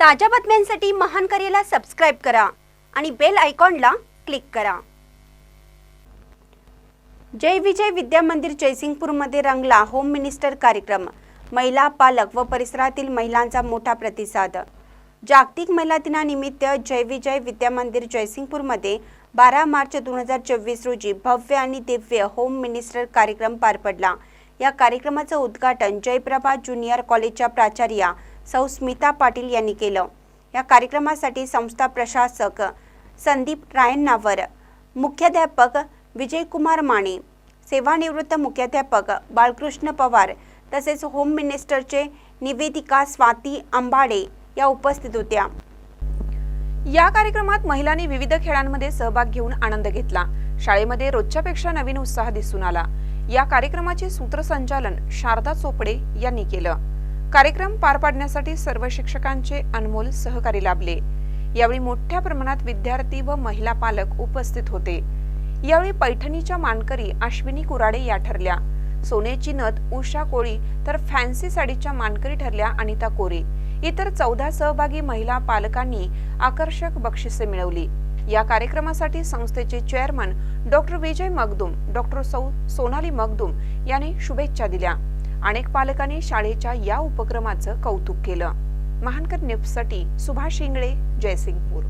ताज्या बातम्यांसाठी महान करेला सबस्क्राईब करा आणि बेल आयकॉनला क्लिक करा. जय विजय विद्या मंदिर जयसिंगपूरमध्ये रंगला होम मिनिस्टर कार्यक्रम. महिला पालक व परिसरातील महिलांचा मोठा प्रतिसाद. जागतिक महिला दिनानिमित्त जय विजय विद्या मंदिर जयसिंगपूरमध्ये बारा मार्च दोन हजार चोवीस रोजी भव्य आणि दिव्य होम मिनिस्टर कार्यक्रम पार पडला. या कार्यक्रमाचं उद्घाटन जयप्रभा ज्युनियर कॉलेजच्या प्राचार्या सौ स्मिता पाटील यांनी केलं. या कार्यक्रमासाठी संस्था प्रशासक संदीप रायण्णावर मुख्याध्यापक विजयकुमार माने सेवानिवृत्त मुख्याध्यापक बाळकृष्ण पवार तसेच होम मिनिस्टरचे निवेदिका स्वाती आंबाडे या उपस्थित होत्या. या कार्यक्रमात महिलांनी विविध खेळांमध्ये सहभाग घेऊन आनंद घेतला. शाळेमध्ये रोजच्यापेक्षा नवीन उत्साह दिसून आला. या कार्यक्रमाचे सूत्रसंचालन शारदा चोपडे यांनी केलं. कार्यक्रम पार पाडण्यासाठी सर्व शिक्षकांचे अनमोल सहकारी लाभले. यावेळी मोठ्या प्रमाणात विद्यार्थी व महिला पालक उपस्थित होते. यावेळी पैठणीच्या मानकरी अश्विनी कुराडे या ठरल्या. सोन्याची नथ उषा कोळी तर फॅन्सी साडीच्या मानकरी ठरल्या अनिता कोरे. इतर चौदा सहभागी महिला पालकांनी आकर्षक बक्षिसे मिळवली. या कार्यक्रमासाठी संस्थेचे chairman doctor Vijay Magdum doctor सौ सोनाली मगदुम यांनी शुभेच्छा दिल्या. अनेक पालकांनी शाळेच्या या उपक्रमाचं कौतुक केलं. महानकर न्यूजसाठी सुभाष इंगळे जयसिंगपूर.